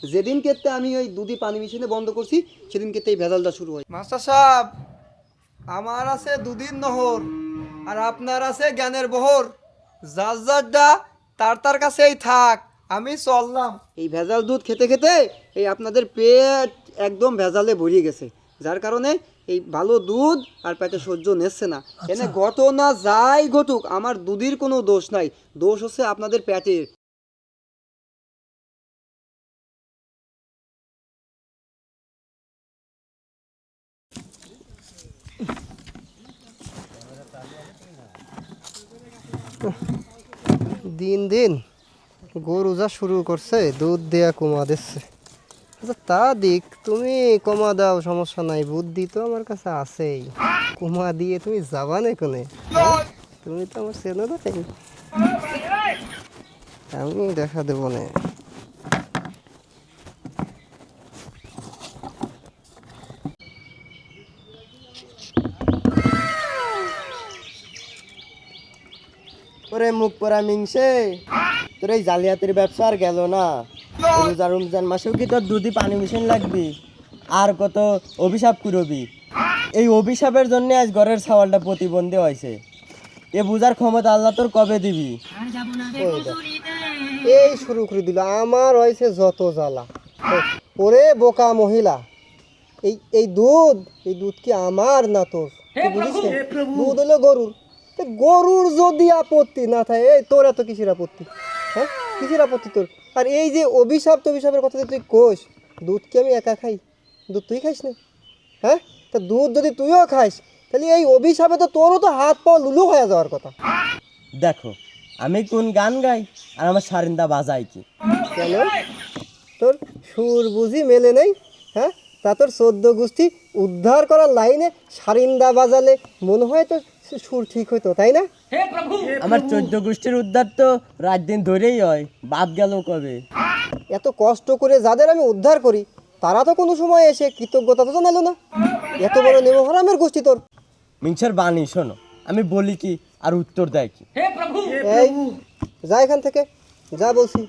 যেদিন ক্ষেত্রে আমি ওই দুধি পানি মিশিয়ে বন্ধ করছি সেদিন ক্ষেত্রে এই ভেজালটা শুরু হয়। মাস্টার সাহেব আমার আছে দুদিন নহর আর আপনার আছে জ্ঞানের বহর। যার যারটা তার তার কাছেই থাক আমি চললাম। এই ভেজাল দুধ খেতে খেতে এই আপনাদের পেট একদম ভেজালে ভরিয়ে গেছে। যার কারণে এই ভালো দুধ আর পেটে সহ্য নেচ্ছে না। এনে ঘটনা যাই ঘটুক আমার দুধের কোনো দোষ নাই। দোষ হচ্ছে আপনাদের পেটের। দিন দিন গরু যা শুরু করছে, দুধ দেয়া কমা দিচ্ছে। আচ্ছা তা দিক, তুমি কমা দাও, সমস্যা নাই, বুদ্ধি তো আমার কাছে আছেই। কমা দিয়ে তুমি যাবা না কোনে? তুমি তো আমার চেনো তাই। আমি দেখা দেবো না। মুখ মিংসে তোর এই জালিয়াতির ব্যবসা আর গেল না। রোজা রমজান মাসেও কি তোর দুধি পানি মিশন লাগবি? আর কত অভিশাপ করবি এই অভিশাপের জন্য আজ ঘরের ছাওয়ালটা প্রতিবন্ধী হয়েছে। এ বুঝার ক্ষমতা আল্লাহ তোর কবে দিবি? এই শুরু করে দিল। আমার হয়েছে যত জ্বালা। ওরে বোকা মহিলা। এই এই দুধ এই দুধ কি আমার না তোর? বুঝিস দুধ হলো গরুর। গরুর যদি আপত্তি না থাকে এই তোর এত কিসের আপত্তি? হ্যাঁ? কিসের আপত্তি তোর? আর এই যে অভিশাপ অভিশাপের কথা তুই কোষ দুধ কি আমি একা খাই? দুধ তুই খাইস না? হ্যাঁ? তা দুধ যদি তুইও খাইস তাহলে এই অভিশাপে তো তোরও তো হাত পা লুলু হয়ে যাওয়ার কথা। দেখো আমি কোন গান গাই আর আমার সারিন্দা বাজাই কি? কেন? তোর সুর বুঝি মেলে নেই হ্যাঁ? তা তোর চোদ্দ গোষ্ঠী উদ্ধার করার লাইনে সারিন্দা বাজালে মনে হয় তো সুর ঠিক হইতো তাই না? আমার চোদ্দ গোষ্ঠীর উদ্ধার তো রাত দিন ধরেই হয় বাদ গেল কবে? এত কষ্ট করে যাদের আমি উদ্ধার করি তারা তো কোনো সময় এসে কৃতজ্ঞতা তো জানালো না। এত বড় নেমহরামের গোষ্ঠী তোর। মিংসার বাণী শোনো আমি বলি কি আর উত্তর দেয় কি? এই যা এখান থেকে যা বলছি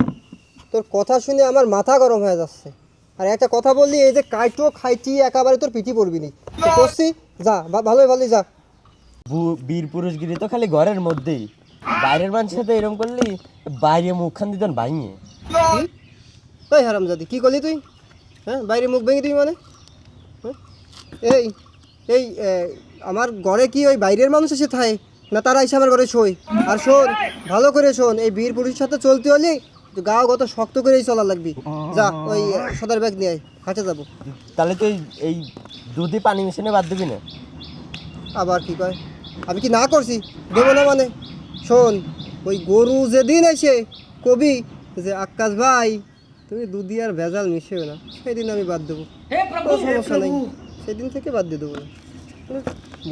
তোর কথা শুনে আমার মাথা গরম হয়ে যাচ্ছে। আর একটা কথা বললি এই যে কাইটো খাইটি একেবারে তোর পিটি পড়বি নি। করছি? যা ভালোই ভালোই যা। বীর পুরুষগিরি তো খালি ঘরের মধ্যেই। বাইরের মানুষের সাথে এরকম করলি বাইরে মুখখান দিতেন ভাঙিয়ে হারাম হারামজাদি কি করলি তুই? হ্যাঁ বাইরে মুখ ভেঙে দিবি মানে? হ্যাঁ? এই এই আমার ঘরে কি ওই বাইরের মানুষ এসে থাকে? না তারা এসে আমার ঘরে শোয়? আর শোন ভালো করে শোন এই বীর পুরুষের সাথে চলতে হলে গাও কত শক্ত করেই চলা লাগবি। যা ওই সদর ব্যাগ নিয়ে আয় হাঁটে যাব। তাহলে তুই এই দুধি পানি মিশিয়ে বাদ দিবি না? আবার কি কয়? আমি কি না করছি? দেবো না মানে? শোন ওই গরু যেদিন এসে কবি যে আকাশ ভাই তুমি দুধি আর ভেজাল মিশেও না সেদিন আমি বাদ দেবো। সমস্যা নেই। সেদিন থেকে বাদ দিয়ে দেবো না।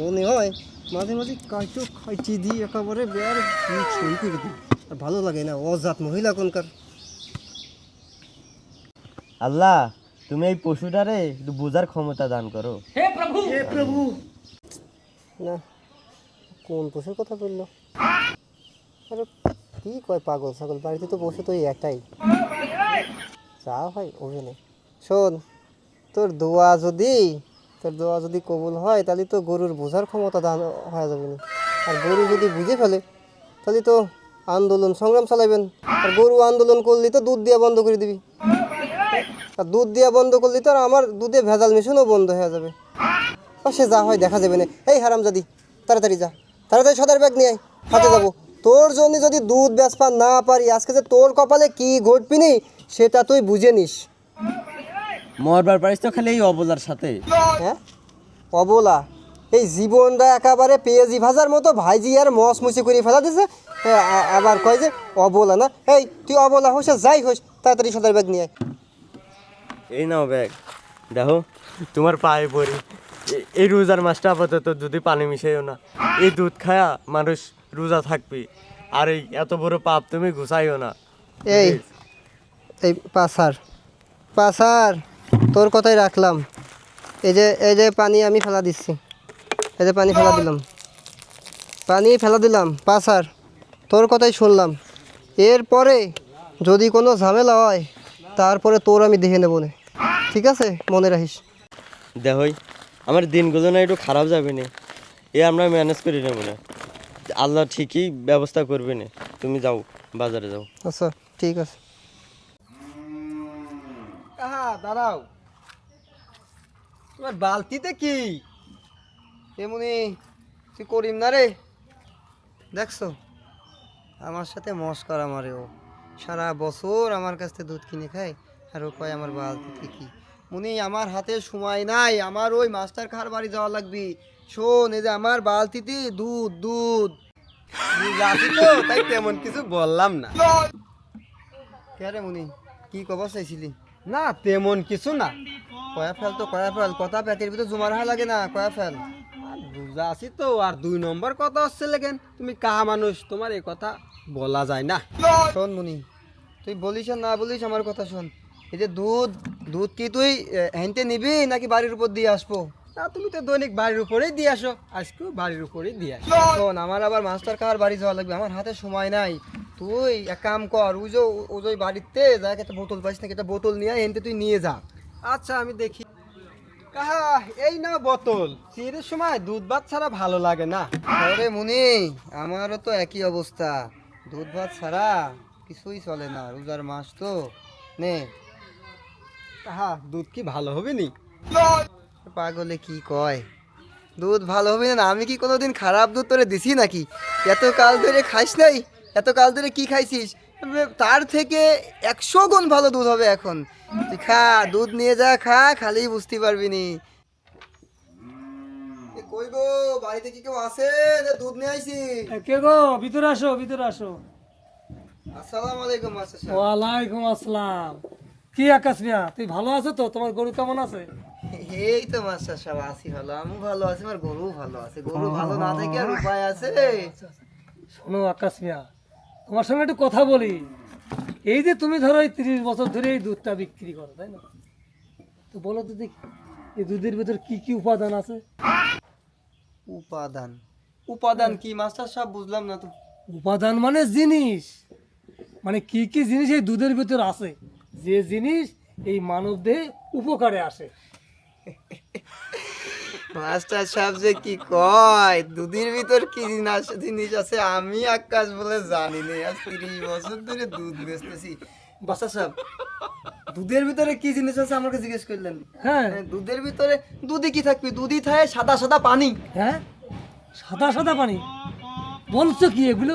মনে হয় মাঝে মাঝে কাইটো খাইচি দিই একেবারে বেয়ার ছই করে দিই। আর ভালো লাগে না অজাত মহিলা কোনকার। আল্লাহ তুমি এই পশুটারে একটু বোঝার ক্ষমতা দান করো। প্রভু। প্রভু। না কোন পশুর কথা বলল? আরে কি কয় পাগল ছাগল? বাড়িতে তো বসে তো এই একটাই। যা হয় ওখানে। শোন, তোর দোয়া যদি, তোর দোয়া যদি কবুল হয়, তাহলে তো গরুর বোঝার ক্ষমতা দান হয়ে যাবে না। আর গরু যদি বুঝে ফেলে, তাহলে তো আন্দোলন সংগ্রাম চালাবেন আর গরু আন্দোলন করলে তো দুধ দেওয়া বন্ধ করে দিবি। আর দুধ দেওয়া বন্ধ করলে তো আর আমার দুধে ভেজাল মেশানো বন্ধ হয়ে যাবে। সে যা হয় দেখা যাবে না। এই হারাম হারামজাদি, তাড়াতাড়ি যা। তাড়াতাড়ি সদার ব্যাগ নিয়ে আয় হাতে যাব। তোর জন্য যদি দুধ বেচপা না পারি আজকে যে তোর কপালে কি ঘটবি নি সেটা তুই বুঝে নিস। মরবার পারিস তো খালি এই অবলার সাথে। হ্যাঁ? অবলা এই জীবনটা একেবারে পেঁয়াজি ভাজার মতো ভাইজি আর মস মুচি করে ফেলা দিছে। আবার কয় যে অবলা না? এই তুই অবলা হোস যাই হোস তাড়াতাড়ি সদার ব্যাগ নিয়ে আয়। এই নাও ব্যাগ। দেখো তোমার পায়ে পড়ি। এই রোজার মাছটা আপাতত দুধে পানি মিশাইও না এই দুধ খায়া মানুষ রোজা থাকবি। আর এই এত বড় পাপ তুমি ঘুষাইও না। এই এই পাসার পাসার তোর কথাই রাখলাম। এই যে এই যে পানি আমি ফেলা দিচ্ছি। এই যে পানি ফেলা দিলাম। পানি ফেলা দিলাম পাসার তোর কথাই শুনলাম। এরপরে যদি কোনো ঝামেলা হয় তারপরে তোর আমি দেখে নেব নে। ঠিক আছে? মনে রাখিস। দেখই আমার দিনগুলো না একটু খারাপ যাবে না। এ আমরা ম্যানেজ করি নেব না আল্লাহ ঠিকই ব্যবস্থা করবে না। তুমি যাও বাজারে যাও। আচ্ছা ঠিক আছে। আহা দাঁড়াও। তোমার বালতিতে কি? এমনি তুই করিম না রে? দেখছ? আমার সাথে মস্কার আমারে ও। সারা বছর আমার কাছ থেকে দুধ কিনে খায় আর ও কয় আমার বালতিতে কি? মুনি, আমার হাতে সময় নাই। আমার ওই মাস্টার খার বাড়ি যাওয়া লাগবে। শোন, এই যে আমার বালতিতে দুধ দুধ। তো, তাই তেমন কিছু বললাম না। কে মুনি, কি কবার চাইছিলি? না, তেমন কিছু না। কয়া ফেল তো, কয়া ফেল। কথা পেটের ভিতরে জমা রাখা লাগে না, কয়া ফেল। বুঝা আছি তো, আর দুই নম্বর কথা হচ্ছে লেগেন, তুমি কাহা মানুষ, তোমার এই কথা বলা যায় না। শোন মুনি, তুই বলিস না বলিস, আমার কথা শোন। এই যে দুধ দুধ কি তুই হেনতে নিবি নাকি বাড়ির উপর দিয়ে আসব? না, তুমি তো দৈনিক বাড়ির উপরেই দিয়ে আসো। আজকেও বাড়ির উপরেই দিয়ে আসো। শোন, আমার আবার মাস্টার খাওয়ার বাড়ি যাওয়া লাগবে। আমার হাতে সময় নাই। তুই এক কাম কর, ওই যে, ও যে বাড়িতে যাক একটা বোতল পাইস নাকি, একটা বোতল নিয়ে হেনতে তুই নিয়ে যা। আচ্ছা আমি দেখি। কাহা, এই না বোতল। চিরের সময় দুধ ভাত ছাড়া ভালো লাগে না। আরে মুনি, আমারও তো একই অবস্থা। দুধ ভাত ছাড়া কিছুই চলে না, রোজার মাস তো। নে। কাহা দুধ কি ভালো হবে নি? পাগলে কি কয়? দুধ ভালো হবে না আমি কি কোনোদিন খারাপ দুধ তোরে দিছি নাকি? এত কাল ধরে খাইস নাই এত কাল ধরে কি খাইছিস? তার থেকে একশো গুণ ভালো দুধ হবে এখন। তুই খা দুধ নিয়ে যা খা খালি বুঝতে পারবি নি। কই গো বাড়িতে কি কেউ আছে যে দুধ নিয়ে আইছি? কে গো? ভিতরে আসো ভিতরে আসো। আসসালামু আলাইকুম সাহেব। ওয়ালাইকুম আসসালাম। কি আকাশ মিয়া? তুই ভালো আছো তো? তোমার গরু কেমন আছে? এই তো মাস্টার সাহেব আছি ভালো। আমি ভালো আছি আমার গরু ভালো আছে। গরু ভালো না থেকে আর উপায় আছে? শোনো আকাশ মিয়া তোমার সঙ্গে একটু কথা বলি। এই যে তুমি ধরো এই তিরিশ বছর ধরে এই দুধটা বিক্রি করো তাই না? তো বলো তো দেখি এই দুধের ভিতর কি কি উপাদান আছে? উপাদান। উপাদান কি? মাস্টার সাহেব বুঝলাম না তো। উপাদান মানে জিনিস। মানে কি কি জিনিস এই দুধের ভিতর আছে? যে জিনিস এই মানব দেহে উপকারে আসে। মাস্টার সাহেব যে কি কয়? দুধের ভিতর কি জিনিস জিনিস আছে আমি আকাশ বলে জানি না। আজ তিরিশ বছর ধরে দুধ বেচতেছি। মাস্টার সাহেব দুধের ভিতরে কি জিনিস আছে আমাকে জিজ্ঞেস করলেন? হ্যাঁ। হ্যাঁ, দুধের ভিতরে দুধই কি থাকবে? দুধই থাকে সাদা সাদা পানি। হ্যাঁ? সাদা সাদা পানি? বলছো কি এগুলো?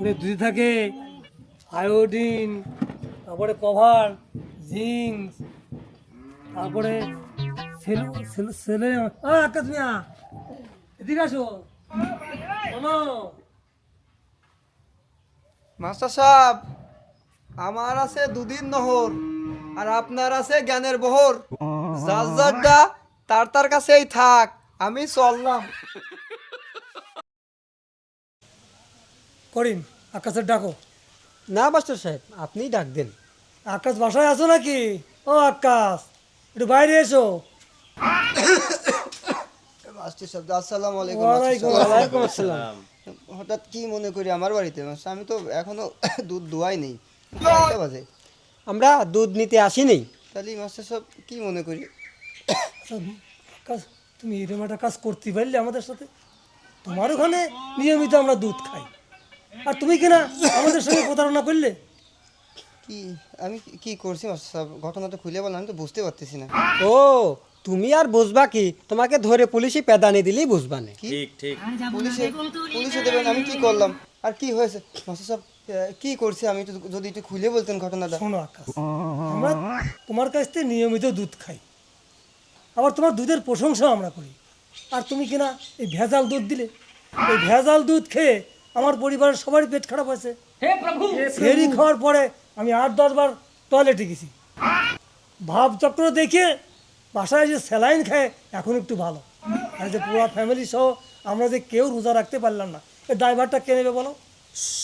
ওরে দুধে থাকে আয়োডিন তারপরে কভার জিঙ্ক তারপরে সেল সেল- সেলে আকাশ মিয়া এদিকে আসো। মাস্টার সাহেব আমার আছে দুদিন নহর আর আপনার আছে জ্ঞানের বহর। যার যারটা তার তার কাছেই থাক আমি চললাম। করিম আকাশের ডাকো। না মাস্টার সাহেব আপনিই ডাক দেন। আকাশ বাসায় আছো নাকি? ও আকাশ একটু বাইরে এসো। আসসালামু আলাইকুম ওয়ালাইকুম আসসালাম হঠাৎ কি মনে করি আমার বাড়িতে? আমি তো এখনও দুধ দোয়াই নেই। বাজে? আমরা দুধ নিতে আসিনি। তাহলে মাস্টার সাহেব কি মনে করি? কাজ তুমি এরকম একটা কাজ করতে পারলে আমাদের সাথে? তোমার ওখানে নিয়মিত আমরা দুধ খাই। আর তুমি কিনা আমাদের সঙ্গে প্রতারণা করলে? কি আমি কি- করছি? সাহেব ঘটনাটা খুলে বললাম আমি তো বুঝতে পারতেছি না। ও তুমি আর বুঝবা কি? তোমাকে ধরে পুলিশে পেদানি দিলেই বুঝবা না। ঠিক ঠিক। পুলিশে পুলিশে দেবেন আমি কি করলাম? আর কি হয়েছে? মাস্টার সাহেব কি করছি আমি? একটু যদি একটু খুলে বলতেন ঘটনাটা। শোনো আকাশ আমরা তোমার কাছ থেকে নিয়মিত দুধ খাই। আবার তোমার দুধের প্রশংসাও আমরা করি। আর তুমি কিনা এই ভেজাল দুধ দিলে? এই ভেজাল দুধ খেয়ে আমার পরিবারের সবারই পেট খারাপ হয়েছে। ফেরি খাওয়ার পরে আমি আট দশ বার টয়লেটে গেছি। ভাবচক্র দেখে বাসায় যে স্যালাইন খায় এখন একটু ভালো। আর যে পুরো ফ্যামিলি সহ আমরা যে কেউ রোজা রাখতে পারলাম না। এই ড্রাইভারটা কে নেবে বলো?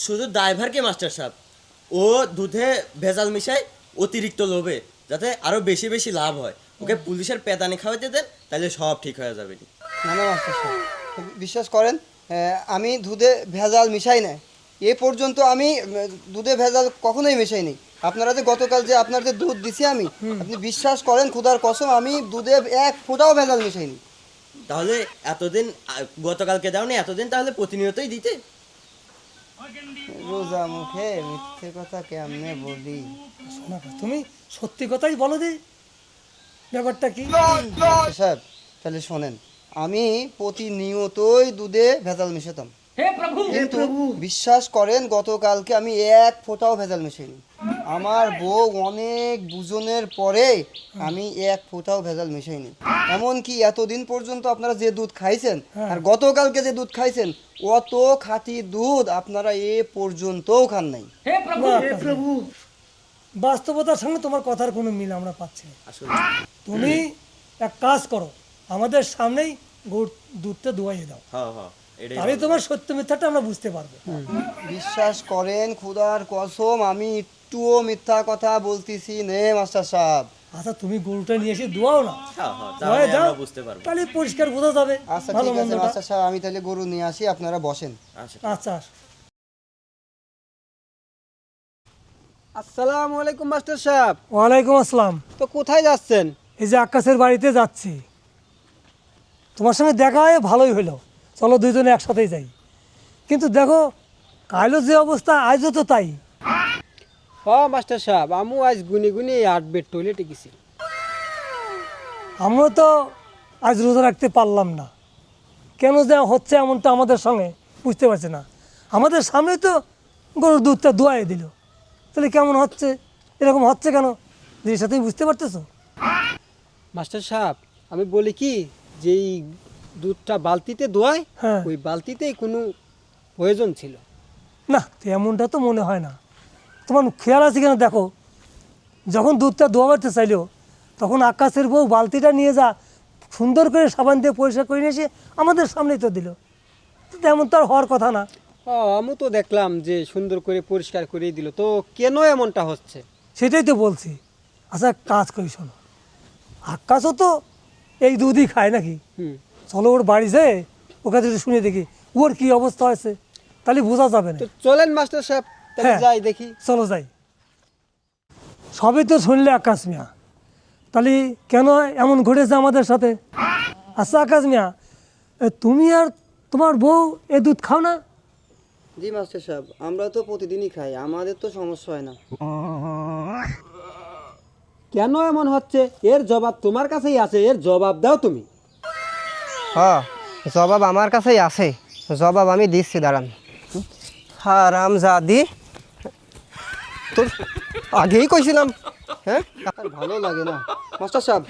শুধু ড্রাইভারকে মাস্টার সাহেব। ও দুধে ভেজাল মিশায় অতিরিক্ত লোভে যাতে আরও বেশি বেশি লাভ হয়। ওকে পুলিশের পেদানি খাওয়াতে দেন তাহলে সব ঠিক হয়ে যাবে না না মাস্টার সাহেব। বিশ্বাস করেন আমি দুধে ভেজাল মিশাই না এ পর্যন্ত আমি দুধে ভেজাল কখনোই মেশাই নি আপনারা যে গতকাল যে আপনার যে দুধ দিছি আমি আপনি বিশ্বাস করেন খুদার কসম আমি দুধে এক ফোঁটাও ভেজাল মিশাইনি। তাহলে এতদিন গতকালকে দাও না এতদিন তাহলে প্রতিনিয়তই দিতে। রোজা মুখে মিথ্যে কথা কেমনে বলি? শোনা তুমি সত্যি কথাই বলো যে ব্যাপারটা কি? সাহেব তাহলে শোনেন। আমি প্রতিনিয়তই দুধে ভেজাল মিশাতাম। কিন্তু বিশ্বাস করেন গতকালকে আমি এক ফোঁটাও ভেজাল মিশাইনি। আমার বউ অনেক বুঝনের পরে আমি এক ফোঁটাও ভেজাল মিশাইনি। এমনকি এতদিন পর্যন্ত আপনারা যে দুধ খাইছেন আর গতকালকে যে দুধ খাইছেন অত খাঁটি দুধ আপনারা এ পর্যন্তও খান নাই। প্রভু! বাস্তবতার সঙ্গে তোমার কথার কোনো মিল আমরা পাচ্ছি না। তুমি এক কাজ করো আমাদের সামনেই গরুর দুধটা দোয়াইয়ে দাও। হ্যাঁ হ্যাঁ তাহলে তোমার সত্য মিথ্যাটা আমরা বুঝতে পারব। বিশ্বাস করেন খুদার কসম আমি একটুও মিথ্যা কথা বলতেছি নে মাস্টার সাহেব। আচ্ছা তুমি গরুটা নিয়ে এসে দোয়াও না। হ্যাঁ হ্যাঁ দোয়াই দাও আমরা বুঝতে পারব। তাহলে পরিষ্কার বোঝা যাবে আচ্ছা ঠিক আছে মাস্টার সাহেব আমি তাহলে গরু নিয়ে আসি আপনারা বসেন। আচ্ছা। আচ্ছা আসসালামু আলাইকুম মাস্টার সাহেব। ওয়ালাইকুম আসসালাম। তো কোথায় যাচ্ছেন? এই যে আকাশের বাড়িতে যাচ্ছি। তোমার সঙ্গে দেখা হয়ে ভালোই হলো। চলো দুইজনে একসাথেই যাই। কিন্তু দেখো কাইলো যে অবস্থা আজও তো তাই। হ মাস্টার সাহেব আমু আজ গুনি গুনি আট বেড টয়লেটে গেছি। আমরা তো আজ রোজা রাখতে পারলাম না। কেন যে হচ্ছে এমনটা আমাদের সঙ্গে বুঝতে পারছি না। আমাদের সামনে তো গরুর দুধটা দোয়াই দিল। তাহলে কেমন হচ্ছে? এরকম হচ্ছে কেন? জিনিসটা তুমি বুঝতে পারতেছো? মাস্টার সাহেব আমি বলি কি যে এই দুধটা বালতিতে দোয়ায় হ্যাঁ। ওই বালতিতেই কোনো প্রয়োজন ছিল। না তেমনটা তো মনে হয় না। তোমার খেয়াল আছে কেন দেখো। যখন দুধটা দোয়াবাতে চাইলো তখন আকাশের বউ বালতিটা নিয়ে যা সুন্দর করে সাবান দিয়ে পরিষ্কার করে নিয়ে এসে আমাদের সামনেই তো দিল। তেমন তো আর হওয়ার কথা না। ও আমি তো দেখলাম যে সুন্দর করে পরিষ্কার করে দিল। তো কেন এমনটা হচ্ছে? সেটাই তো বলছি। আচ্ছা কাজ করি শোনো। আকাশও তো এই দুধই খায় নাকি? হুম। চলো ওর বাড়ি যেয়ে ওর কাছে একটু শুনে দেখি ওর কি অবস্থা হয়েছে তাহলে বোঝা যাবে না। চলেন মাস্টার সাহেব হ্যাঁ। যাই দেখি। চলো যাই। সবই তো শুনলে আকাশ মিয়া। তাহলে কেন এমন ঘটেছে আমাদের সাথে? আচ্ছা আকাশ মিয়া এ, তুমি আর তোমার বউ এ দুধ খাও না? জি মাস্টার সাহেব আমরা তো প্রতিদিনই খাই আমাদের তো সমস্যা হয় না। কেন এমন হচ্ছে? এর জবাব তোমার কাছেই আছে এর জবাব দাও তুমি। হ্যাঁ জবাব আমার কাছেই আছে। জবাব আমি দিচ্ছি দাঁড়ান। হারাম জাদি। তোর আগেই কইছিলাম। হ্যাঁ? আর ভালো লাগে না। মাস্টার সাহেব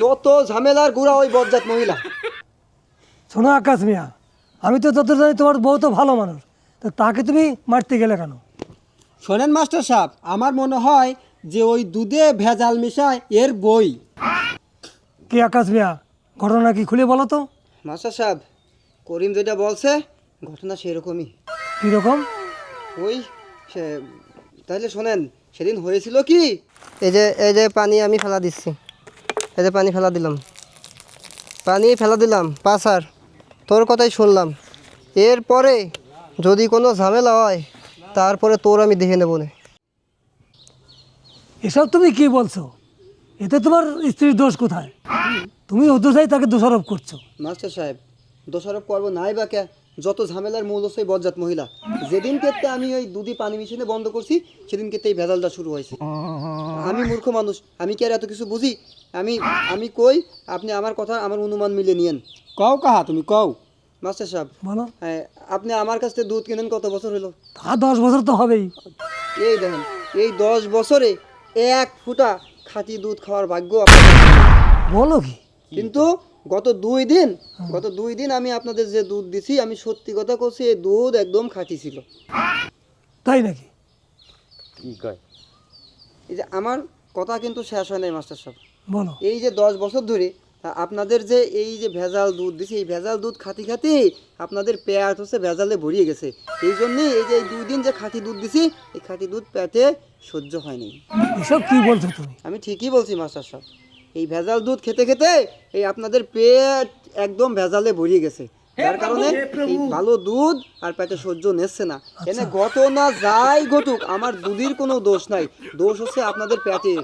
যত ঝামেলার গুড়া ওই বজ্জাত মহিলা। শোনো আকাশ মিয়া আমি তো যত জানি তোমার বউ তো ভালো মানুষ। তো তাকে তুমি মারতে গেলে কেন? শোনেন মাস্টার সাহেব আমার মনে হয় যে ওই দুধে ভেজাল মিশায় এর বই। কি আকাশ মিয়া? ঘটনা কি খুলে বলো তো। মাস্টার সাহেব করিম যেটা বলছে ঘটনা সেরকমই। কীরকম? ওই সে তাহলে শোনেন সেদিন হয়েছিল কি? এই যে এই যে পানি আমি ফেলা দিচ্ছি। এই যে পানি ফেলা দিলাম। পানি ফেলা দিলাম পাসার। তোর কথাই শুনলাম। এরপরে যদি কোনো ঝামেলা হয় তারপরে তোর আমি দেখে নেব না। এসব তুমি কি বলছো? এতে তোমার স্ত্রীর দোষ কোথায়? তুমি অদোষাই তাকে দোষারোপ করছ। মাস্টার সাহেব দোষারোপ করব নাই বা কে? যত ঝামেলার মূল হচ্ছে বজ্জাত মহিলা। যেদিন ক্ষেত্রে আমি ওই দুধি পানি মিশিয়ে বন্ধ করছি সেদিন ক্ষেত্রে এই ভেজালটা শুরু হয়েছে। আমি মূর্খ মানুষ আমি কি আর এত কিছু বুঝি? আমি আমি কই? আপনি আমার কথা আমার অনুমান মিলে নিয়েন। কও কাহা তুমি কও। মাস্টার সাহেব বলো। হ্যাঁ, আপনি আমার কাছ থেকে দুধ কিনেন কত বছর হলো? তা দশ বছর তো হবেই। এই দেখেন এই দশ বছরে এক ফুটা খাঁটি দুধ খাওয়ার ভাগ্য বলো কি? কিন্তু গত দুই দিন গত দুই দিন আমি আপনাদের যে দুধ দিছি আমি সত্যি কথা করছি এই দুধ একদম খাঁটি ছিল। তাই নাকি? কি কয়? এই যে আমার কথা কিন্তু শেষ হয় নাই মাস্টার সাহেব। বলো। এই যে দশ বছর ধরে আপনাদের যে এই যে ভেজাল দুধ দিছি এই ভেজাল দুধ খাতি খাতি আপনাদের পেট হচ্ছে ভেজালে ভরিয়ে গেছে। এই জন্যই এই যে এই দুই দিন যে খাঁটি দুধ দিছি এই খাঁটি দুধ পেটে সহ্য হয়নি। এসব কি বলছো তুমি? আমি ঠিকই বলছি মাস্টার সাহেব। এই ভেজাল দুধ খেতে খেতে এই আপনাদের পেট একদম ভেজালে ভরিয়ে গেছে। যার কারণে এই ভালো দুধ আর পেটে সহ্য নিচ্ছে না। এনে গত না যাই ঘটুক আমার দুধের কোনো দোষ নাই। দোষ হচ্ছে আপনাদের পেটে।